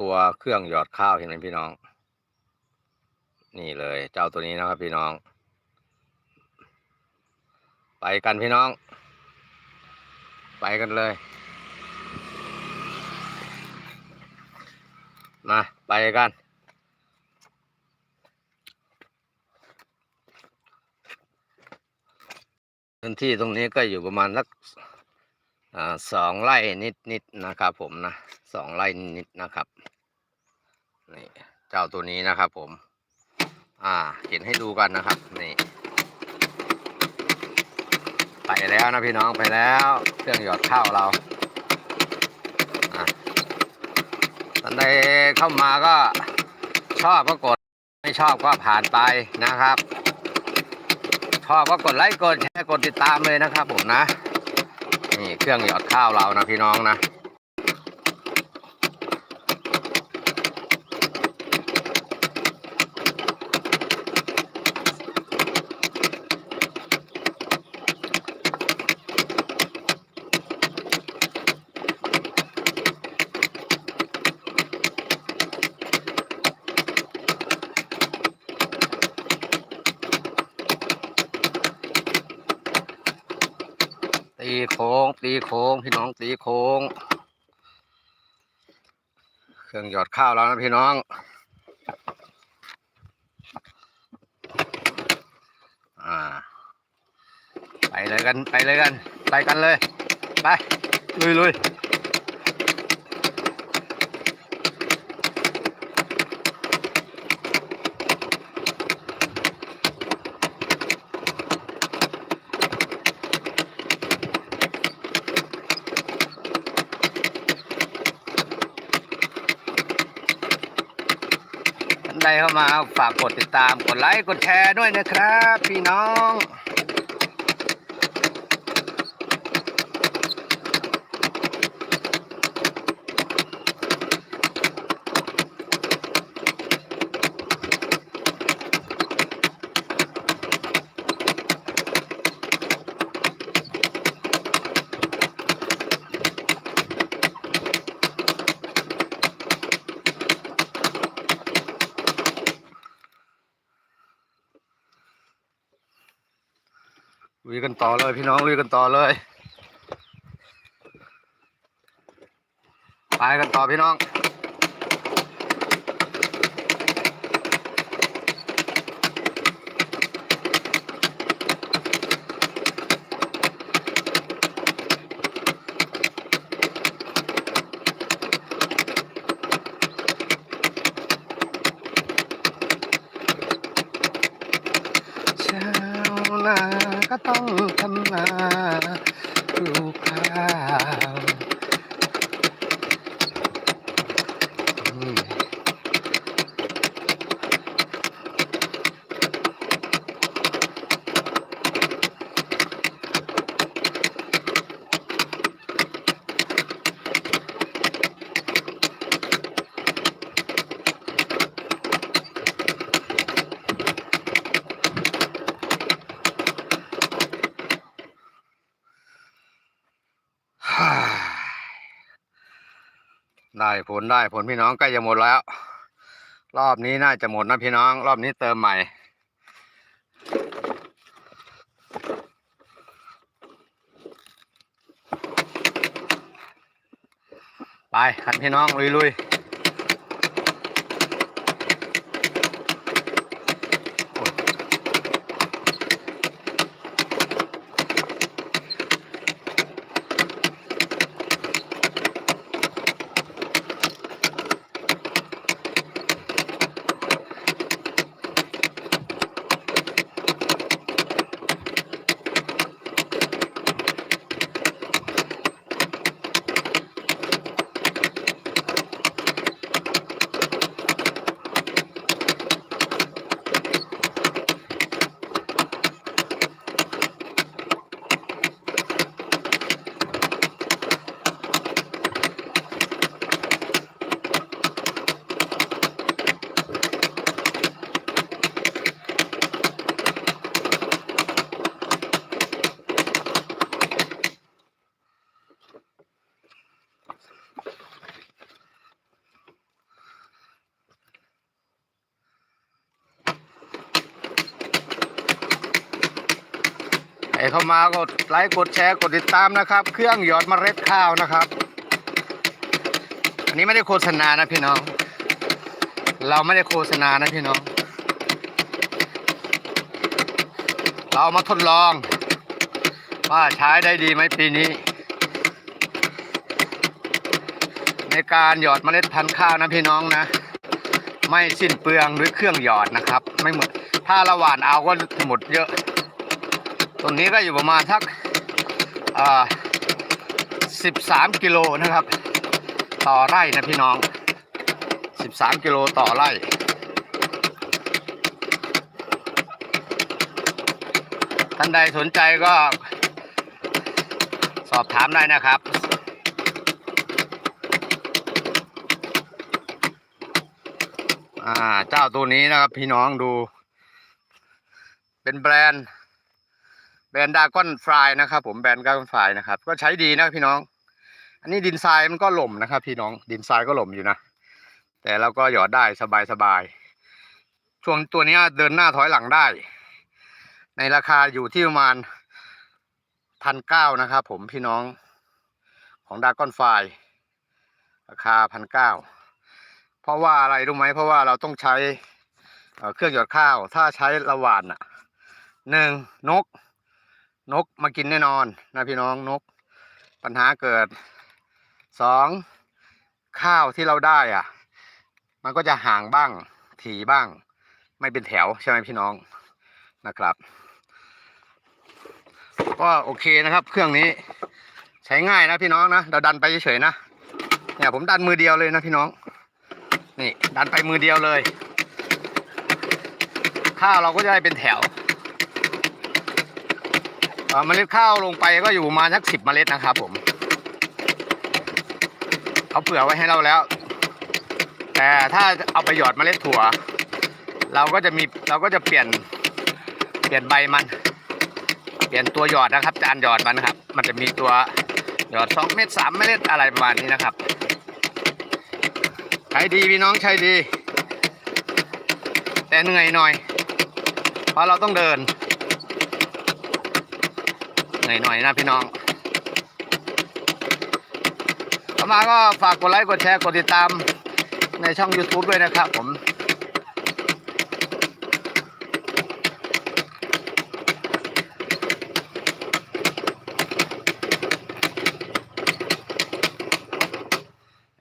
ตัวเครื่องหยอดข้าวเห็นไหมพี่น้อง นี่เลย เจ้าตัวนี้นะครับพี่น้อง ไปกันพี่น้อง ไปกันเลย มาไปกันพื้นที่ตรงนี้ก็อยู่ประมาณสัก สองไร่นิดๆนะครับผมนะสองไร่นิดๆนะครับนี่เจ้าตัวนี้นะครับผม อ่าเห็นให้ดูกันนะครับนี่ไปแล้วนะพี่น้องไปแล้ว เครื่องหยอดข้าวเราอะท่านใดเข้ามาก็ชอบก็กดไม่ชอบก็ผ่านไปนะครับ ชอบก็กดไลค์กดแชร์กดติดตามเลยนะครับผมนะ นี่เครื่องหยอดข้าวเรานะพี่น้องนะ ตีโค้ง ตีโค้ง พี่น้องตีโค้ง เครื่องหยอดข้าวแล้วนะพี่น้อง อ่า ไปเลยกันไปเลยกัน ไปกันเลย ไป ลุยลุย ใดเข้ามาฝากกดติดตามกดไลค์กดแชร์ด้วยนะครับ พี่น้อง ยกันต่อเลยพี่น้องลุยกันต่อเลยไปกันต่อพี่น้อง ป ได้ผลได้ผลพี่น้องใกล้จะหมดแล้ว รอบนี้น่าจะหมดนะพี่น้อง รอบนี้เติมใหม่ ไปคันพี่น้องลุยๆ เข้ามากดไลค์กดแชร์กดติดตามนะครับ เครื่องหยอดเมล็ดข้าวนะครับ อันนี้ไม่ได้โฆษณานะพี่น้อง เราไม่ได้โฆษณานะพี่น้อง เรามาทดลอง ว่าใช้ได้ดีไหมปีนี้ ในการหยอดเมล็ดพันธุ์ข้าวนะพี่น้องนะไม่สิ้นเปลืองด้วยเครื่องหยอดนะครับ ไม่หมดถ้าระหว่านเอาก็หมดเยอะ ตรงนี้ก็อยู่ประมาณสักสิบสามกิโลนะครับ ต่อไร่นะพี่น้องสิบสามกิโลต่อไร่ท่านใดสนใจก็สอบถามได้นะครับ อ่า เจ้าตัวนี้นะครับพี่น้องดู เป็นแบรนด์ แบรนด์ดากอนฟรายนะครับผมแบรนด์ดากอนฟรายนะครับ ก็ใช้ดีนะพี่น้อง อันนี้ดินทรายมันก็หล่มนะครับ พี่น้องดินทรายก็หล่มอยู่นะ แต่เราก็หยอดได้สบายสบายๆช่วงตัวนี้เดินหน้าถอยหลังได้ ในราคาอยู่ที่ประมาณพันเก้านะครับผมพี่น้องของดากอนไฟราคาพันเก้าเพราะว่าอะไรรู้ไหมเพราะว่าเราต้องใช้เอ่อเครื่องหยอดข้าว ถ้าใช้ระหว่านอะหนึ่งนก นกมากินแน่นอนนะพี่น้องนก ปัญหาเกิดสองข้าวที่เราได้อะ มันก็จะห่างบ้างถี่บ้าง ไม่เป็นแถวใช่ไหมพี่น้องนะครับ ก็โอเคนะครับ เครื่องนี้ใช้ง่ายนะพี่น้องนะเราดันไปเฉยๆนะเนี่ยผมดันมือเดียวเลยนะพี่น้อง นี่ดันไปมือเดียวเลย ข้าวเราก็จะได้เป็นแถว เมล็ดข้าวลงไปก็อยู่มาสักสิบเมล็ดนะครับผมเขาเผื่อไว้ให้เราแล้ว แต่ถ้าเอาไปหยอดเมล็ดถั่ว เราก็จะมีเราก็จะเปลี่ยนเปลี่ยนใบมัน เปลี่ยนตัวหยอดนะครับจานหยอดมันนะครับ มันจะมีตัวหยอดสองเม็ดสามเม็ดอะไรประมาณนี้นะครับใช้ดีพี่น้องใช้ดี แต่เหนื่อยหน่อย เพราะเราต้องเดิน หน่อยหน่อยนะพี่น้องเข้ามาก็ฝากกดไลค์กดแชร์กดติดตามในช่อง YouTube ด้วยนะครับผม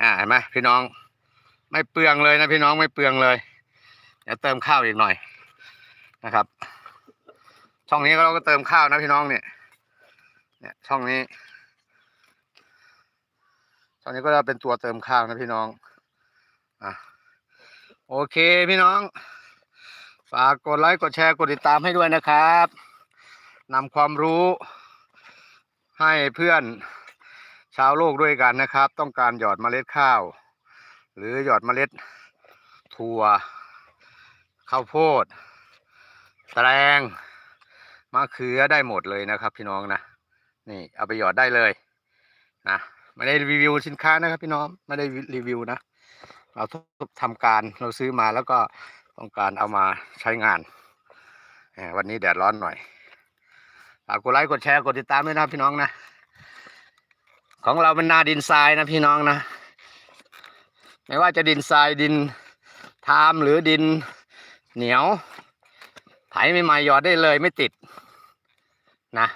อ่าเห็นไหมพี่น้องไม่เปลืองเลยนะพี่น้องไม่เปลืองเลยเดี๋ยวเติมข้าวอีกหน่อยนะครับ ช่องนี้เราก็เติมข้าวนะพี่น้องเนี่ย เนี่ยช่องนี้ ช่องนี้ก็จะเป็นตัวเติมข้าวนะพี่น้องอะโอเคพี่น้อง ฝากกดไลค์กดแชร์กดติดตามให้ด้วยนะครับนำความรู้ให้เพื่อนชาวโลกด้วยกันนะครับ ต้องการหยอดเมล็ดข้าว หรือหยอดเมล็ดถั่วข้าวโพดแตงมะเขือได้หมดเลยนะครับพี่น้องนะ นี่เอาไปหยอดได้เลยนะไม่ได้รีวิวสินค้านะครับพี่น้องไม่ได้รีวิวนะ เราทำการเราซื้อมาแล้วก็ต้องการเอามาใช้งาน วันนี้แดดร้อนหน่อยฝากกดไลค์กดแชร์กดติดตามด้วยนะพี่น้องนะ ของเราเป็นนาดินทรายนะพี่น้องนะ ไม่ว่าจะดินทรายดินทามหรือดินเหนียว ไถใหม่หยอดได้เลยไม่ติดนะ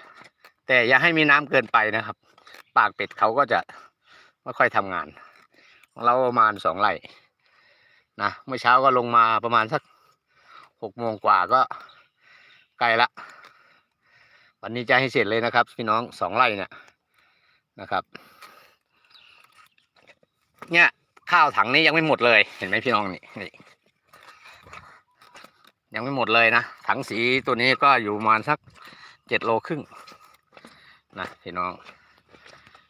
แต่อย่าให้มีน้ำเกินไปนะครับ ปากเป็ดเขาก็จะไม่ค่อยทำงาน ของเราประมาณสองไร่นะเมื่อเช้าก็ลงมาประมาณสักหกโมงกว่าก็ใกล้ละ วันนี้จะให้เสร็จเลยนะครับ พี่น้องสองไร่เนี่ยนะครับ เนี่ยข้าวถังนี้ยังไม่หมดเลยเห็นไหมพี่น้องนี่นี่ยังไม่หมดเลยนะ ถังสีตัวนี้ก็อยู่ประมาณสักเจ็ดโลครึ่ง นะพี่น้อง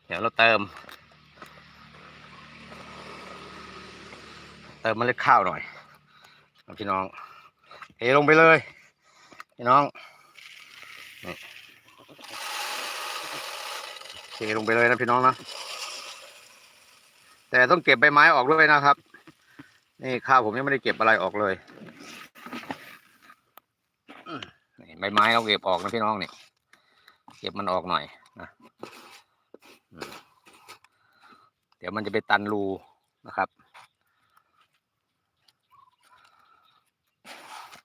เดี๋ยวเราเติม เติมเมล็ดข้าวหน่อยพี่น้องเทลงไปเลย พี่น้องเทลงไปเลยนะพี่น้องนะแต่ต้องเก็บใบไม้ออกด้วยนะครับ นี่ข้าวผมยังไม่ได้เก็บอะไรออกเลยนี่ใบไม้เราเก็บออกนะพี่น้องเนี่ย เก็บมันออกหน่อยนะเดี๋ยวมันจะไปตันรูนะครับ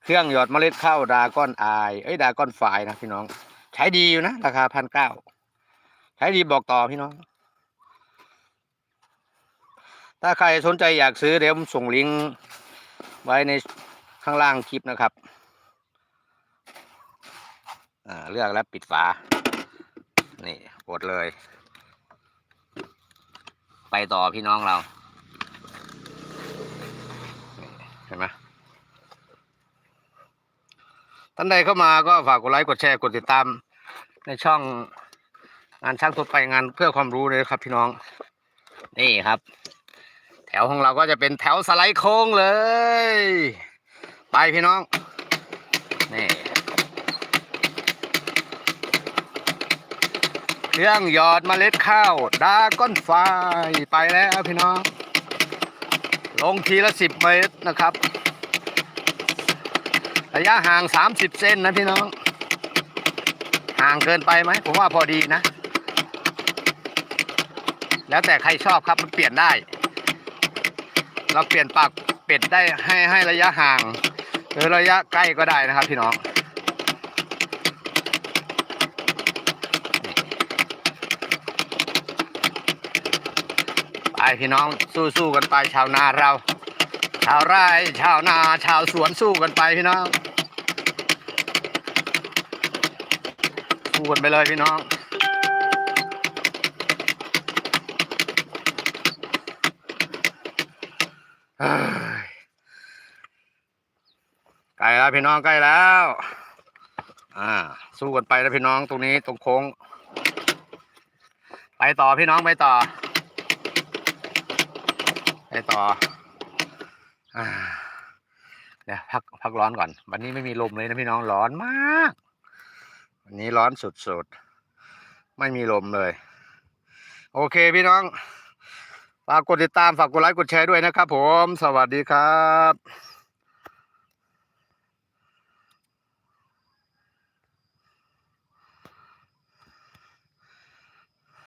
เครื่องหยอดเมล็ดข้าวดาก้อนอาย เอ้ยดาก้อนฝายนะพี่น้อง ใช้ดีอยู่นะ ราคาพันเก้าใช้ดีบอกต่อพี่น้อง ถ้าใครสนใจอยากซื้อเดี๋ยวผมส่งลิงก์ไว้ในข้างล่างคลิปนะครับอ่าเลือกแล้วปิดฝา นี่กดเลย ไปต่อพี่น้องเรา เห็นไหมท่านใดเข้ามาก็ฝากกดไลค์กดแชร์กดติดตาม ในช่องงานช่างทั่วไปงานเพื่อความรู้เลยครับพี่น้อง นี่ครับ แถวของเราก็จะเป็นแถวสไลด์โค้งเลย ไปพี่น้อง นี่ เรื่องหยอดเมล็ดข้าวดาก้อนไฟไปแล้วพี่น้อง ลงทีละสิบเมตรนะครับ ระยะห่างสามสิบเซนนะพี่น้อง ห่างเกินไปไหมผมว่าพอดีนะ แล้วแต่ใครชอบครับมันเปลี่ยนได้ เราเปลี่ยนปากเป็ดได้ให้ให้ระยะห่าง หรือระยะใกล้ก็ได้นะครับพี่น้อง พี่น้องสู้ๆกันไปชาวนาเรา ชาวไร่ชาวนาชาวสวนสู้กันไปพี่น้อง สู้กันไปเลยพี่น้องใกล้แล้วพี่น้องใกล้แล้ว อ่า สู้กันไปแล้วพี่น้องตรงนี้ตรงโค้ง ไปต่อพี่น้องไปต่อ ไปต่ออเดี๋ยวพักพักร้อนก่อน วันนี้ไม่มีลมเลยนะพี่น้องร้อนมาก วันนี้ร้อนสุดๆ ไม่มีลมเลย โอเคพี่น้อง ฝากกดติดตาม ฝากกดไลค์ กดแชร์ด้วยนะครับผม สวัสดีครับ